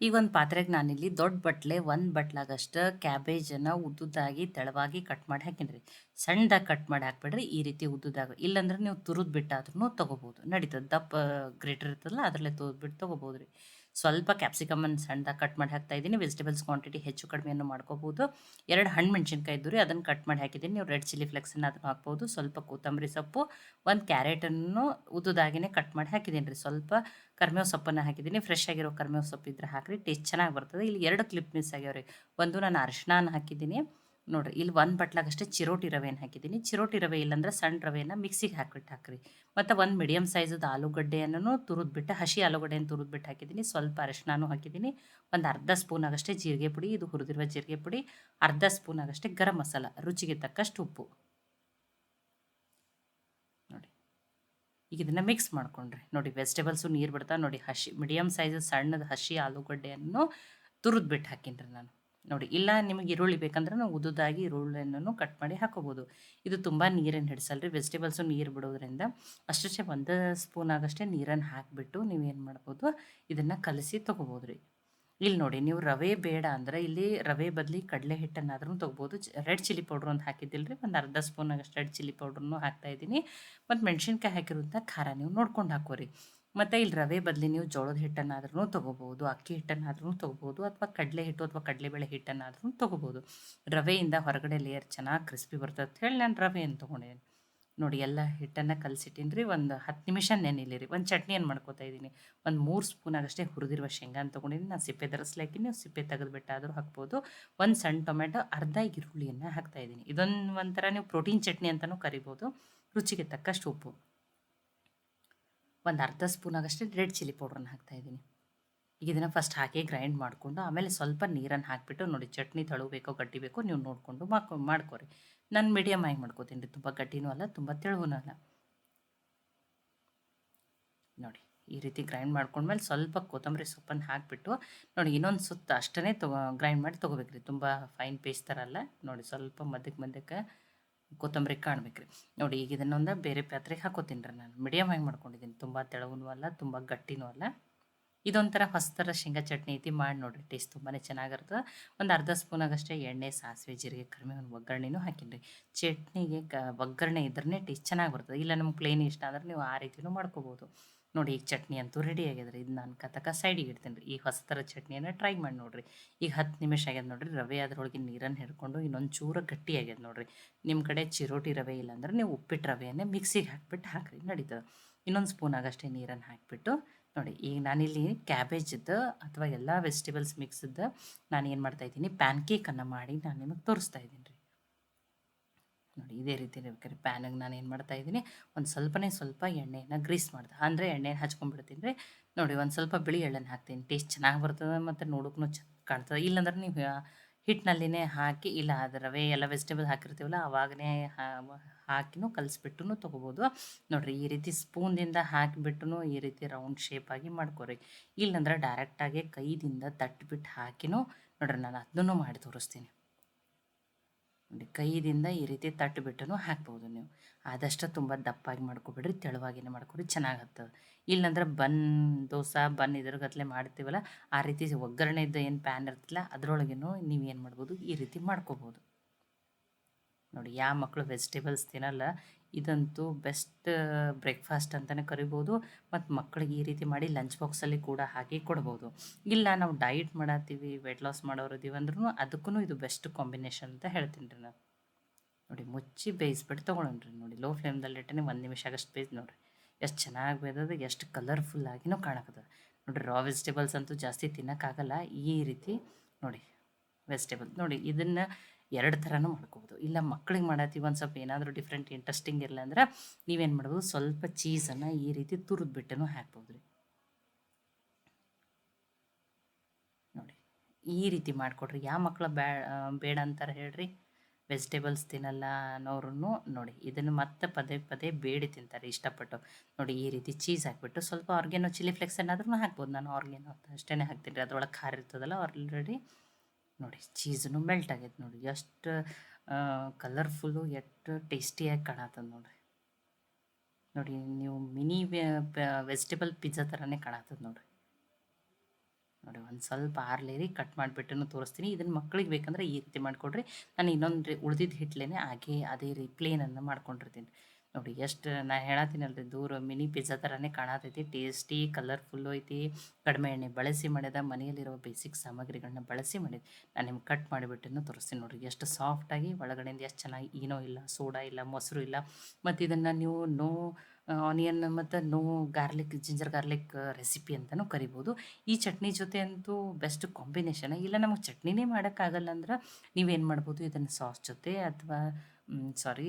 ಈಗ ಒಂದು ಪಾತ್ರೆಗೆ ನಾನಿಲ್ಲಿ ದೊಡ್ಡ ಬಟ್ಲೆ, ಒಂದು ಬಟ್ಲಾಗಷ್ಟು ಕ್ಯಾಬೇಜನ್ನು ಉದ್ದುದ್ದಾಗಿ ತೆಳವಾಗಿ ಕಟ್ ಮಾಡಿ ಹಾಕಿನ್ರಿ. ಸಣ್ಣದಾಗಿ ಕಟ್ ಮಾಡಿ ಹಾಕ್ಬೇಡ್ರಿ, ಈ ರೀತಿ ಉದ್ದುದಾಗ ಇಲ್ಲಾಂದ್ರೆ ನೀವು ತುರಿದು ಬಿಟ್ಟಾದ್ರೂ ತೊಗೋಬೋದು. ನಡೀತದೆ ದಪ್ಪ ಗ್ರೇಟರ್ ಇರ್ತದಲ್ಲ, ಅದರಲ್ಲೇ ತುರಿದ್ಬಿಟ್ಟು ತೊಗೋಬೋದು ರೀ ಸ್ವಲ್ಪ ಕ್ಯಾಪ್ಸಿಕಮನ್ನು ಸಣ್ಣದಾಗಿ ಕಟ್ ಮಾಡಿ ಹಾಕ್ತಾ ಇದ್ದೀನಿ. ವೆಜಿಟೇಬಲ್ಸ್ ಕ್ವಾಂಟಿಟಿ ಹೆಚ್ಚು ಕಡಿಮೆಯನ್ನು ಮಾಡ್ಕೋಬೋದು ಎರಡು ಹಣ್ಣು ಮೆಣಸಿನ್ಕಾಯಿ ಇದ್ದು ರೀ ಅದನ್ನು ಕಟ್ ಮಾಡಿ ಹಾಕಿದ್ದೀನಿ. ನೀವು ರೆಡ್ ಚಿಲ್ಲಿ ಫ್ಲೆಕ್ಸನ್ನು ಅದನ್ನು ಹಾಕ್ಬೋದು ಸ್ವಲ್ಪ ಕೊತ್ತಂಬರಿ ಸೊಪ್ಪು, ಒಂದು ಕ್ಯಾರೆಟನ್ನು ಉದ್ದದಾಗಿನೇ ಕಟ್ ಮಾಡಿ ಹಾಕಿದ್ದೀನಿ ರೀ ಸ್ವಲ್ಪ ಕರ್ಮೇವ್ ಸೊಪ್ಪನ್ನು ಹಾಕಿದ್ದೀನಿ. ಫ್ರೆಶ್ ಆಗಿರೋ ಕರ್ಮೇವ್ ಸೊಪ್ಪು ಇದ್ರೆ ಹಾಕಿರಿ. ಟೇಸ್ಟ್ ಚೆನ್ನಾಗಿ ಬರ್ತದೆ. ಇಲ್ಲಿ ಎರಡು ಕ್ಲಿಪ್ ಮಿಸ್ ಆಗ್ಯಾವ ರೀ ಒಂದು ನಾನು ಅರಿಶಿನ ಹಾಕಿದ್ದೀನಿ. ನೋಡಿರಿ, ಇಲ್ಲಿ ಒಂದು ಬಟ್ಲಾಗಷ್ಟೇ ಚಿರೋಟಿ ರವೆಯನ್ನು ಹಾಕಿದ್ದೀನಿ. ಚಿರೋಟಿ ರವೆ ಇಲ್ಲಾಂದ್ರೆ ಸಣ್ಣ ರವೆಯನ್ನು ಮಿಕ್ಸಿಗೆ ಹಾಕ್ಬಿಟ್ಟು ಹಾಕ್ರಿ. ಮತ್ತು ಒಂದು ಮೀಡಿಯಮ್ ಸೈಜದ ಆಲೂಗಡ್ಡೆಯನ್ನು ತುರಿದ್ಬಿಟ್ಟು, ಹಸಿ ಆಲೂಗಡ್ಡೆಯನ್ನು ತುರಿದ್ಬಿಟ್ಟು ಹಾಕಿದ್ದೀನಿ. ಸ್ವಲ್ಪ ಅರಿಶಿನೂ ಹಾಕಿದ್ದೀನಿ. ಒಂದು ಅರ್ಧ ಸ್ಪೂನ್ ಆಗಷ್ಟೇ ಜೀರಿಗೆ ಪುಡಿ, ಇದು ಹುರಿದಿರುವ ಜೀರಿಗೆ ಪುಡಿ, ಅರ್ಧ ಸ್ಪೂನ್ ಆಗಷ್ಟೇ ಗರಂ ಮಸಾಲ, ರುಚಿಗೆ ತಕ್ಕಷ್ಟು ಉಪ್ಪು. ನೋಡಿ, ಈಗ ಇದನ್ನು ಮಿಕ್ಸ್ ಮಾಡ್ಕೊಂಡ್ರಿ. ನೋಡಿ ವೆಜಿಟೇಬಲ್ಸು ನೀರು ಬಿಡ್ತಾ, ನೋಡಿ, ಹಸಿ ಮೀಡಿಯಮ್ ಸೈಜ್ ಸಣ್ಣದ ಹಸಿ ಆಲೂಗಡ್ಡೆಯನ್ನು ತುರಿದ್ಬಿಟ್ಟು ಹಾಕಿನ್ರಿ ನಾನು. ನೋಡಿ, ಇಲ್ಲ ನಿಮಗೆ ಈರುಳ್ಳಿ ಬೇಕಂದ್ರೆ ನಾವು ಉದುದಾಗಿ ಈರುಳ್ಳಿಯನ್ನು ಕಟ್ ಮಾಡಿ ಹಾಕೋಬೋದು. ಇದು ತುಂಬ ನೀರನ್ನು ಹಿಡಿಸಲ್ರಿ ವೆಜಿಟೇಬಲ್ಸು ನೀರು ಬಿಡೋದ್ರಿಂದ. ಅಷ್ಟೇ ಒಂದು ಸ್ಪೂನ್ ಆಗಷ್ಟೇ ನೀರನ್ನು ಹಾಕಿಬಿಟ್ಟು ನೀವೇನು ಮಾಡ್ಬೋದು, ಇದನ್ನು ಕಲಸಿ ತೊಗೋಬೋದು ರೀ ಇಲ್ಲಿ ನೋಡಿ, ನೀವು ರವೆ ಬೇಡ ಅಂದರೆ ಇಲ್ಲಿ ರವೆ ಬದಲಿ ಕಡಲೆ ಹಿಟ್ಟನ್ನಾದ್ರೂ ತೊಗೋಬೋದು. ರೆಡ್ ಚಿಲ್ಲಿ ಪೌಡ್ರ್ ಅಂತ ಹಾಕಿದ್ದಿಲ್ಲ ರೀ ಒಂದು ಅರ್ಧ ಸ್ಪೂನ್ ಆಗಷ್ಟು ರೆಡ್ ಚಿಲ್ಲಿ ಪೌಡ್ರನ್ನು ಹಾಕ್ತಾಯಿದ್ದೀನಿ ಮತ್ತು ಮೆಣಸಿನ್ಕಾಯಿ ಹಾಕಿರೋಂಥ ಖಾರ ನೀವು ನೋಡ್ಕೊಂಡು ಹಾಕೋರಿ. ಮತ್ತು ಇಲ್ಲಿ ರವೆ ಬದಲಿ ನೀವು ಜೋಳದ ಹಿಟ್ಟನ್ನಾದ್ರೂ ತೊಗೋಬೋದು ಅಕ್ಕಿ ಹಿಟ್ಟನ್ನಾದ್ರೂ ತೊಗೋಬೋದು ಅಥವಾ ಕಡಲೆ ಹಿಟ್ಟು ಅಥವಾ ಕಡಲೆಬೇಳೆ ಹಿಟ್ಟನ್ನಾದ್ರೂ ತೊಗೋಬೋದು ರವೆಯಿಂದ ಹೊರಗಡೆ ಲೇಯರ್ ಚೆನ್ನಾಗಿ ಕ್ರಿಸ್ಪಿ ಬರ್ತದೆ ಹೇಳಿ ನಾನು ರವೆಯನ್ನು ತೊಗೊಂಡಿದ್ದೀನಿ ನೋಡಿ ಎಲ್ಲ ಹಿಟ್ಟನ್ನು ಕಲಸಿಟ್ಟಿನಿ ರೀ, ಒಂದು ಹತ್ತು ನಿಮಿಷ ನೆನಿಲಿ ರೀ. ಒಂದು ಚಟ್ನಿಯನ್ನು ಮಾಡ್ಕೋತಾ ಇದ್ದೀನಿ ಒಂದು ಮೂರು ಸ್ಪೂನ್ ಆಗಷ್ಟೇ ಹುರಿದಿರುವ ಶೇಂಗಾ ಅಂತ ತೊಗೊಂಡಿದ್ದೀನಿ ನಾನು ಸಿಪ್ಪೆ ತರಿಸ್ಲಾಕಿ ನೀವು ಸಿಪ್ಪೆ ತೆಗೆದುಬಿಟ್ಟಾದರೂ ಹಾಕ್ಬೋದು. ಒಂದು ಸಣ್ಣ ಟೊಮೆಟೊ ಅರ್ಧ ಈರುಳ್ಳಿಯನ್ನು ಹಾಕ್ತಾಯಿದ್ದೀನಿ ಇದೊಂದು ಒಂಥರ ನೀವು ಪ್ರೋಟೀನ್ ಚಟ್ನಿ ಅಂತಲೂ ಕರಿಬೋದು. ರುಚಿಗೆ ತಕ್ಕಷ್ಟು ಉಪ್ಪು. ಒಂದು ಅರ್ಧ ಸ್ಪೂನ್ ಆಗಷ್ಟೇ ರೆಡ್ ಚಿಲ್ಲಿ ಪೌಡ್ರನ್ನ ಹಾಕ್ತಾಯಿದ್ದೀನಿ ಈಗ ಇದನ್ನು ಫಸ್ಟ್ ಹಾಕಿ ಗ್ರೈಂಡ್ ಮಾಡಿಕೊಂಡು ಆಮೇಲೆ ಸ್ವಲ್ಪ ನೀರನ್ನು ಹಾಕಿಬಿಟ್ಟು ನೋಡಿ ಚಟ್ನಿ ತಳು ಬೇಕೋ ಗಟ್ಟಿ ಬೇಕೋ ನೀವು ನೋಡಿಕೊಂಡು ಮಾಡ್ಕೊ ಮಾಡ್ಕೊರಿ. ನಾನು ಮೀಡಿಯಮ್ ಆಗಿ ಮಾಡ್ಕೋತೀನಿ ರೀ, ತುಂಬ ಗಟ್ಟಿನೂ ಅಲ್ಲ, ತುಂಬ ತೆಳುವೂ ಅಲ್ಲ. ನೋಡಿ, ಈ ರೀತಿ ಗ್ರೈಂಡ್ ಮಾಡ್ಕೊಂಡ್ಮೇಲೆ ಸ್ವಲ್ಪ ಕೊತ್ತಂಬರಿ ಸೊಪ್ಪನ್ನು ಹಾಕಿಬಿಟ್ಟು ನೋಡಿ ಇನ್ನೊಂದು ಸುತ್ತ ಅಷ್ಟೇ ತಗೋ ಗ್ರೈಂಡ್ ಮಾಡಿ ತೊಗೋಬೇಕು ರೀ ತುಂಬ ಫೈನ್ ಪೇಸ್ಟ್ ಥರ ಅಲ್ಲ. ನೋಡಿ ಸ್ವಲ್ಪ ಮಧ್ಯಕ್ಕೆ ಮಧ್ಯಕ್ಕೆ ಕೊತ್ತಂಬರಿ ಕಾಣ್ಬೇಕು ನೋಡಿ, ಈಗ ಇದನ್ನೊಂದು ಬೇರೆ ಪಾತ್ರೆಗೆ ಹಾಕೋತೀನಿ ರೀ ನಾನು. ಮೀಡಿಯಮ್ ಆಗಿ ಮಾಡ್ಕೊಂಡಿದ್ದೀನಿ. ತುಂಬ ತೆಳಗೂ ಅಲ್ಲ, ತುಂಬ ಗಟ್ಟಿನೂ ಅಲ್ಲ. ಇದೊಂಥರ ಹೊಸತರ ಶೇಂಗಾ ಚಟ್ನಿ ಐತಿ ಮಾಡಿ ನೋಡಿರಿ ಟೇಸ್ಟ್ ತುಂಬಾ ಚೆನ್ನಾಗಿರ್ತದೆ ಒಂದು ಅರ್ಧ ಸ್ಪೂನಾಗಷ್ಟೇ ಎಣ್ಣೆ, ಸಾಸಿವೆ, ಜೀರಿಗೆ ಕಡಿಮೆ ಒಂದು ಒಗ್ಗರಣೆನೂ ಹಾಕಿನ್ರಿ. ಚಟ್ನಿಗೆ ಕ, ಒಗ್ಗರಣೆ ಇದ್ರೇ ಟೇಸ್ಟ್ ಚೆನ್ನಾಗಿ ಬರ್ತದೆ ಇಲ್ಲ ನಮ್ಗೆ ಪ್ಲೇನ್ ಇಷ್ಟ ಅಂದ್ರೆ ನೀವು ಆ ರೀತಿಯೂ ಮಾಡ್ಕೋಬೋದು. ನೋಡಿ ಈಗ ಚಟ್ನಿ ಅಂತೂ ರೆಡಿ ಆಗ್ಯದ ರೀ ಇದು ನಾನು ಕತಕ ಸೈಡಿಗೆ ಇಡ್ತೀನಿ ರೀ ಈ ಹೊಸ ಥರ ಚಟ್ನಿಯನ್ನು ಟ್ರೈ ಮಾಡಿ ನೋಡಿರಿ. ಈಗ ಹತ್ತು ನಿಮಿಷ ಆಗ್ಯದ ನೋಡಿರಿ, ರವೆ ಅದರೊಳಗೆ ನೀರನ್ನು ಹಿಡ್ಕೊಂಡು ಇನ್ನೊಂದು ಚೂರ ಗಟ್ಟಿ ಆಗ್ಯದ ನೋಡಿರಿ. ನಿಮ್ಮ ಕಡೆ ಚಿರೋಟಿ ರವೆ ಇಲ್ಲಾಂದ್ರೆ ನೀವು ಉಪ್ಪಿಟ್ಟು ರವೆಯನ್ನೇ ಮಿಕ್ಸಿಗೆ ಹಾಕ್ಬಿಟ್ಟು ಹಾಕಿರಿ, ನಡೀತದೆ. ಇನ್ನೊಂದು ಸ್ಪೂನ್ ಆಗಷ್ಟೇ ನೀರನ್ನು ಹಾಕಿಬಿಟ್ಟು ನೋಡಿ, ಈಗ ನಾನಿಲ್ಲಿ ಕ್ಯಾಬೇಜದ್ದು ಅಥವಾ ಎಲ್ಲ ವೆಜಿಟೇಬಲ್ಸ್ ಮಿಕ್ಸದ್ದು ನಾನು ಏನು ಮಾಡ್ತಾಯಿದ್ದೀನಿ ಪ್ಯಾನ್ ಕೇಕನ್ನು ಮಾಡಿ ನಾನು ನಿಮಗೆ ತೋರಿಸ್ತಾ ಇದ್ದೀನಿ ರೀ. ನೋಡಿ, ಇದೇ ರೀತಿ ಬೇಕಾದ್ರೆ ಪ್ಯಾನಿಗೆ ನಾನು ಏನು ಮಾಡ್ತಾ ಇದ್ದೀನಿ, ಒಂದು ಸ್ವಲ್ಪನೇ ಸ್ವಲ್ಪ ಎಣ್ಣೆಯನ್ನು ಗ್ರೀಸ್ ಮಾಡ್ದೆ. ಅಂದರೆ ಎಣ್ಣೆ ಹಚ್ಕೊಂಡ್ಬಿಡ್ತೀನಿ ರೀ. ನೋಡಿ, ಒಂದು ಸ್ವಲ್ಪ ಬಿಳಿ ಎಳ್ಳನ್ನು ಹಾಕ್ತೀನಿ. ಟೇಸ್ಟ್ ಚೆನ್ನಾಗಿ ಬರ್ತದೆ ಮತ್ತು ನೋಡೋಕ್ಕೂ ಚೆನ್ನಾಗಿ ಕಾಣ್ತದೆ. ಇಲ್ಲಾಂದ್ರೆ ನೀವು ಹಿಟ್ಟಿನಲ್ಲಿನೇ ಹಾಕಿ, ಇಲ್ಲ ಅದು ರವೆ ಎಲ್ಲ ವೆಜಿಟೇಬಲ್ ಹಾಕಿರ್ತೀವಲ್ಲ, ಅವಾಗನೇ ಹಾಕಿನೂ ಕಲಿಸ್ಬಿಟ್ಟು ತೊಗೋಬೋದು. ನೋಡಿರಿ, ಈ ರೀತಿ ಸ್ಪೂನ್ದಿಂದ ಹಾಕಿಬಿಟ್ಟು ಈ ರೀತಿ ರೌಂಡ್ ಶೇಪಾಗಿ ಮಾಡ್ಕೊರಿ. ಇಲ್ಲಂದ್ರೆ ಡೈರೆಕ್ಟಾಗಿ ಕೈದಿಂದ ತಟ್ಟಿಬಿಟ್ಟು ಹಾಕಿನೂ ನೋಡ್ರಿ, ನಾನು ಅದನ್ನು ಮಾಡಿ ತೋರಿಸ್ತೀನಿ. ನೋಡಿ ಕೈಯಿಂದ ಈ ರೀತಿ ತಟ್ಟಿಬಿಟ್ಟು ಹಾಕ್ಬೋದು ನೀವು. ಆದಷ್ಟು ತುಂಬ ದಪ್ಪಾಗಿ ಮಾಡ್ಕೊಬೇಡ್ರಿ, ತೆಳುವಾಗಿನೇ ಮಾಡ್ಕೊಡ್ರಿ ಚೆನ್ನಾಗಿ ಇಲ್ಲಂದ್ರೆ ಬನ್, ದೋಸೆ, ಬನ್ ಇದ್ರಗತ್ಲೆ ಮಾಡ್ತೀವಲ್ಲ, ಆ ರೀತಿ ಒಗ್ಗರಣೆದ್ದು ಏನು ಪ್ಯಾನ್ ಇರ್ತಿಲ್ಲ, ಅದರೊಳಗೇನು ನೀವು ಏನು ಮಾಡ್ಬೋದು, ಈ ರೀತಿ ಮಾಡ್ಕೋಬೋದು. ನೋಡಿ ಯಾವ ಮಕ್ಕಳು ವೆಜಿಟೇಬಲ್ಸ್ ತಿನ್ನಲ್ಲ ಇದಂತೂ ಬೆಸ್ಟ್ ಬ್ರೇಕ್ಫಾಸ್ಟ್ ಅಂತಲೇ ಕರಿಬೋದು. ಮತ್ತು ಮಕ್ಕಳಿಗೆ ಈ ರೀತಿ ಮಾಡಿ ಲಂಚ್ ಬಾಕ್ಸಲ್ಲಿ ಕೂಡ ಹಾಕಿ ಕೊಡ್ಬೋದು. ಇಲ್ಲ ನಾವು ಡಯಟ್ ಮಾಡತ್ತೀವಿ ವೆಯ್ಟ್ ಲಾಸ್ ಮಾಡೋರು ಇದೀವಿ ಅಂದ್ರೂ ಅದಕ್ಕೂ ಇದು ಬೆಸ್ಟ್ ಕಾಂಬಿನೇಷನ್ ಅಂತ ಹೇಳ್ತೀನಿ ರೀ ನಾನು. ನೋಡಿ ಮುಚ್ಚಿ ಬೇಯಿಸ್ಬಿಟ್ಟು ರೀ ನೋಡಿ ಲೋ ಫ್ಲೇಮ್ದಲ್ಲಿ ಇಟ್ಟನೆ ಒಂದು ನಿಮಿಷ ಆಗಷ್ಟು ಬೇಯ್ದು ನೋಡಿರಿ. ಎಷ್ಟು ಚೆನ್ನಾಗಿ ಬೇಯ್ದದ, ಎಷ್ಟು ಕಲರ್ಫುಲ್ ಆಗಿನೂ ಕಾಣಕತ್ತದ. ನೋಡಿರಿ ರಾ ವೆಜಿಟೇಬಲ್ಸ್ ಅಂತೂ ಜಾಸ್ತಿ ತಿನ್ನೋಕ್ಕಾಗಲ್ಲ. ಈ ರೀತಿ ನೋಡಿ ವೆಜಿಟೇಬಲ್ ನೋಡಿ ಇದನ್ನು ಎರಡು ಥರನೂ ಮಾಡ್ಕೋಬೋದು. ಇಲ್ಲ ಮಕ್ಳಿಗೆ ಮಾಡತ್ತೀವಿ ಒಂದು ಸ್ವಲ್ಪ ಏನಾದರೂ ಡಿಫ್ರೆಂಟ್ ಇಂಟ್ರೆಸ್ಟಿಂಗ್ ಇರಲ್ಲ ಅಂದ್ರೆ ನೀವೇನು ಮಾಡ್ಬೋದು ಸ್ವಲ್ಪ ಚೀಸನ್ನು ಈ ರೀತಿ ತುರಿದ್ಬಿಟ್ಟು ಹಾಕ್ಬೋದು ರೀ ನೋಡಿ, ಈ ರೀತಿ ಮಾಡಿಕೊಡ್ರಿ. ಯಾವ ಮಕ್ಕಳು ಬೇಡ ಅಂತಾರೆ ಹೇಳ್ರಿ. ವೆಜಿಟೇಬಲ್ಸ್ ತಿನ್ನಲ್ಲ ಅನ್ನೋರು ನೋಡಿ, ಇದನ್ನು ಮತ್ತೆ ಪದೇ ಪದೇ ಬೇಡಿ ತಿಂತಾರೆ ಇಷ್ಟಪಟ್ಟು. ನೋಡಿ, ಈ ರೀತಿ ಚೀಸ್ ಹಾಕ್ಬಿಟ್ಟು ಸ್ವಲ್ಪ ಆರ್ಗ್ಯಾನೋ ಚಿಲ್ಲಿ ಫ್ಲೆಕ್ಸ್ ಏನಾದ್ರೂ ಹಾಕ್ಬೋದು. ನಾನು ಆರ್ಗ್ಯಾನೋ ಅಷ್ಟೇ ಹಾಕ್ತೀನಿ ರೀ. ಅದ್ರೊಳಗೆ ಖಾರ ಇರ್ತದಲ್ಲ ಆಲ್ರೆಡಿ ನೋಡಿ, ಚೀಸನು ಮೆಲ್ಟ್ ಆಗೈತೆ ನೋಡಿ. ಎಷ್ಟು ಕಲರ್ಫುಲ್ಲು ಎಷ್ಟು ಟೇಸ್ಟಿಯಾಗಿ ಕಾಣತ್ತದ ನೋಡಿರಿ. ನೋಡಿ, ನೀವು ಮಿನಿ ವೆಜಿಟೇಬಲ್ ಪಿಜ್ಜಾ ಥರನೇ ಕಾಣತ್ತದ ನೋಡಿರಿ. ನೋಡಿ, ಒಂದು ಸ್ವಲ್ಪ ಆರ್ಲೇರಿ ಕಟ್ ಮಾಡಿಬಿಟ್ಟು ತೋರಿಸ್ತೀನಿ. ಇದನ್ನು ಮಕ್ಕಳಿಗೆ ಬೇಕಂದ್ರೆ ಈ ರೀತಿ ಮಾಡಿಕೊಡ್ರಿ. ನಾನು ಇನ್ನೊಂದು ಉಳಿದಿದ್ದ ಹಿಟ್ಲೇನೆ ಹಾಗೆ ಅದೇ ರೀ ಪ್ಲೇನನ್ನು ಮಾಡ್ಕೊಂಡಿರ್ತೀನಿ. ನೋಡಿ ಎಷ್ಟು ನಾ ಹೇಳತ್ತೀನಲ್ರಿ, ದೂರ ಮಿನಿ ಪಿಜ್ಜಾ ಥರನೇ ಕಾಣತೈತಿ, ಟೇಸ್ಟಿ ಕಲರ್ಫುಲ್ಲು ಐತಿ. ಕಡಿಮೆ ಎಣ್ಣೆ ಬಳಸಿ ಮಾಡಿದ ಮನೆಯಲ್ಲಿರೋ ಬೇಸಿಕ್ ಸಾಮಗ್ರಿಗಳನ್ನ ಬಳಸಿ ಮಾಡಿದೆ, ನಾನು ನಿಮ್ಗೆ ಕಟ್ ಮಾಡಿಬಿಟ್ಟು ತೋರಿಸ್ತೀನಿ ನೋಡಿರಿ, ಎಷ್ಟು ಸಾಫ್ಟಾಗಿ ಒಳಗಡೆಯಿಂದ ಎಷ್ಟು ಚೆನ್ನಾಗಿ ಏನೋ ಇಲ್ಲ ಸೋಡಾ ಇಲ್ಲ, ಮೊಸರು ಇಲ್ಲ. ಮತ್ತು ಇದನ್ನು ನೀವು ನೋ ಆನಿಯನ್ ಮತ್ತು no garlic ginger garlic recipe ಅಂತಲೂ ಕರಿಬೋದು. ಈ ಚಟ್ನಿ ಜೊತೆ ಅಂತೂ ಬೆಸ್ಟ್ ಕಾಂಬಿನೇಷನ್ ಇಲ್ಲ ನಮಗೆ ಚಟ್ನಿನೇ ಮಾಡೋಕ್ಕಾಗಲ್ಲ ಅಂದ್ರೆ ನೀವೇನು ಮಾಡ್ಬೋದು, ಇದನ್ನು ಸಾಸ್ ಜೊತೆ ಅಥವಾ ಸಾರಿ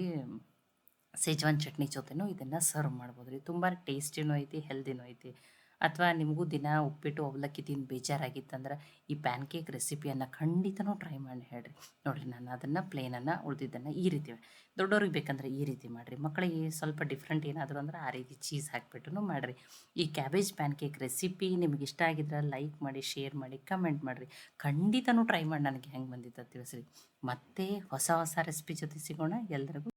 ಸೇಜ್ವಾನ್ ಚಟ್ನಿ ಜೊತೆನೂ ಇದನ್ನು ಸರ್ವ್ ಮಾಡ್ಬೋದು ರೀ. ತುಂಬ ಟೇಸ್ಟಿನೂ ಐತಿ, ಹೆಲ್ದಿನೂ ಐತಿ. ಅಥವಾ ನಿಮಗೂ ದಿನ ಉಪ್ಪಿಟ್ಟು, ಅವಲಕ್ಕಿ ತಿಂದು ಬೇಜಾರಾಗಿತ್ತಂದ್ರೆ ಈ ಪ್ಯಾನ್ ಕೇಕ್ ರೆಸಿಪಿಯನ್ನು ಖಂಡಿತನೂ ಟ್ರೈ ಮಾಡಿ ಹೇಳ್ರಿ. ನೋಡಿರಿ, ನಾನು ಅದನ್ನು, ಪ್ಲೇನನ್ನು ಉಳಿದಿದ್ದನ್ನು ಈ ರೀತಿ ದೊಡ್ಡವ್ರಿಗೆ ಬೇಕಂದ್ರೆ ಈ ರೀತಿ ಮಾಡಿರಿ. ಮಕ್ಕಳಿಗೆ ಸ್ವಲ್ಪ ಡಿಫ್ರೆಂಟ್ ಏನಾದರೂ ಅಂದ್ರೆ ಆ ರೀತಿ ಚೀಸ್ ಹಾಕಿಬಿಟ್ಟು ಮಾಡಿರಿ. ಈ ಕ್ಯಾಬೇಜ್ ಪ್ಯಾನ್ ಕೇಕ್ ರೆಸಿಪಿ ನಿಮ್ಗೆ ಇಷ್ಟ ಆಗಿದ್ರೆ ಲೈಕ್ ಮಾಡಿ, ಶೇರ್ ಮಾಡಿ, ಕಮೆಂಟ್ ಮಾಡಿರಿ. ಖಂಡಿತನೂ ಟ್ರೈ ಮಾಡಿ, ನನಗೆ ಹೆಂಗೆ ಬಂದಿತ್ತು ತಿಳಿಸ್ರಿ. ಮತ್ತೆ ಹೊಸ ಹೊಸ ರೆಸಿಪಿ ಜೊತೆ ಸಿಗೋಣ. ಎಲ್ಲರಿಗೂ